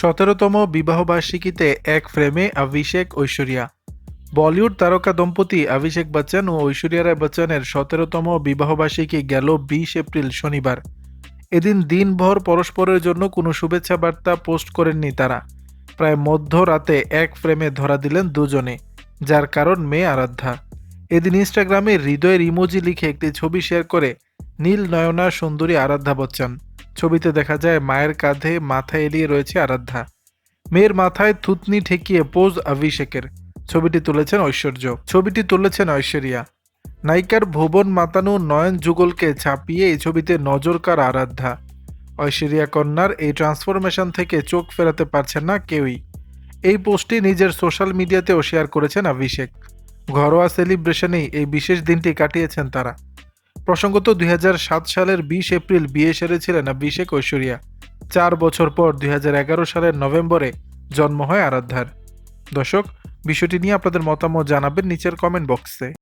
সতেরোতম বিবাহবার্ষিকীতে এক ফ্রেমে অভিষেক ঐশ্বরিয়া। বলিউড তারকা দম্পতি অভিষেক বচ্চন ও ঐশ্বরিয়া রায় বচ্চনের সতেরোতম বিবাহবার্ষিকী গেল বিশ এপ্রিল শনিবার। এদিন দিনভর পরস্পরের জন্য কোনো শুভেচ্ছা বার্তা পোস্ট করেননি তারা। প্রায় মধ্যরাতে এক ফ্রেমে ধরা দিলেন দুজনে, যার কারণ মেয়ে আরাধ্যা। এদিন ইনস্টাগ্রামে হৃদয়ের ইমোজি লিখে একটি ছবি শেয়ার করে নীল নয়না সুন্দরী আরাধ্যা বচ্চন। ছবিতে দেখা যায়, মায়ের কাঁধে মাথা এলিয়ে রয়েছে আরাধ্যা। মেয়ের মাথায় থুতনি ঠেকিয়ে পোজ অভিষেকের। ছবিটি তুলেছেন ঐশ্বর্য। ছবিটি তুলেছেন ঐশ্বরিয়া। নায়িকার ভুবন মাতানু নয়ন যুগলকে ছাপিয়ে এই ছবিতে নজর কার আরাধ্যা। ঐশ্বরিয়া কন্যার এই ট্রান্সফরমেশন থেকে চোখ ফেরাতে পারছেন না কেউই। এই পোস্টটি নিজের সোশ্যাল মিডিয়াতেও শেয়ার করেছেন অভিষেক। ঘরোয়া সেলিব্রেশনেই এই বিশেষ দিনটি কাটিয়েছেন তারা। প্রসঙ্গত দুই হাজার সাত সালের বিশ এপ্রিল বিয়ে সেরেছিলেন অভিষেক ঐশ্বরিয়া চার বছর পর দুই হাজার এগারো সালের নভেম্বরে জন্ম হয় আরাধ্যার। দর্শক, বিষয়টি নিয়ে আপনাদের মতামত জানাবেন নিচের কমেন্ট বক্সে